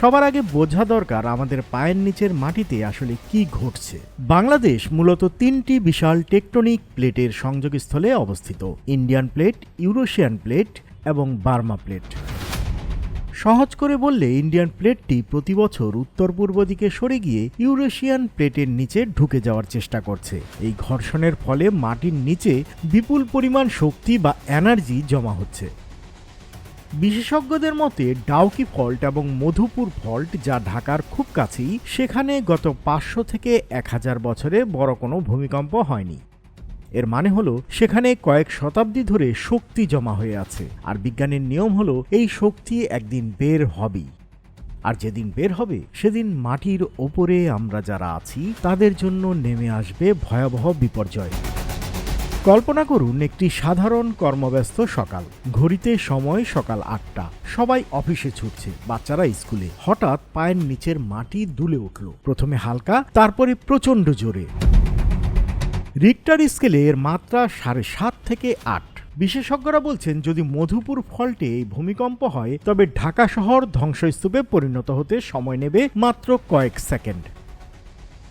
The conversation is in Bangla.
সবার আগে বোঝা দরকার আমাদের পায়ের নিচের মাটিতে আসলে কি ঘটছে। বাংলাদেশ মূলত তিনটি বিশাল টেকটনিক প্লেটের সংযোগস্থলে অবস্থিত। ইন্ডিয়ান প্লেট, ইউরোশিয়ান প্লেট এবং বার্মা প্লেট। সহজ করে বললে, ইন্ডিয়ান প্লেটটি প্রতি বছর উত্তর পূর্ব দিকে সরে গিয়ে ইউরেশিয়ান প্লেটের নিচে ঢুকে যাওয়ার চেষ্টা করছে। এই ঘর্ষণের ফলে মাটির নিচে বিপুল পরিমাণ শক্তি বা এনার্জি জমা হচ্ছে। বিশেষজ্ঞদের মতে, ডাউকি ফল্ট এবং মধুপুর ফল্ট যা ঢাকার খুব কাছেই, সেখানে গত পাঁচশো থেকে এক হাজার বছরে বড় কোনো ভূমিকম্প হয়নি। এর মানে হলো, সেখানে কয়েক শতাব্দী ধরে শক্তি জমা হয়ে আছে। আর বিজ্ঞানের নিয়ম হলো, এই শক্তি একদিন বের হবেই। আর যেদিন বের হবে, সেদিন মাটির ওপরে আমরা যারা আছি, তাদের জন্য নেমে আসবে ভয়াবহ বিপর্যয়। কল্পনা করুন একটি সাধারণ কর্মব্যস্ত সকাল। ঘড়িতে সময় সকাল আটটা। সবাই অফিসে ছুটছে, বাচ্চারা স্কুলে। হঠাৎ পায়ের নিচের মাটি দুলে উঠল। প্রথমে হালকা, তারপরে প্রচণ্ড জোরে। রিক্টার স্কেলে এর মাত্রা সাড়ে সাত থেকে আট। বিশেষজ্ঞরা বলছেন, যদি মধুপুর ফল্টে এই ভূমিকম্প হয়, তবে ঢাকা শহর ধ্বংসস্তূপে পরিণত হতে সময় নেবে মাত্র কয়েক সেকেন্ড।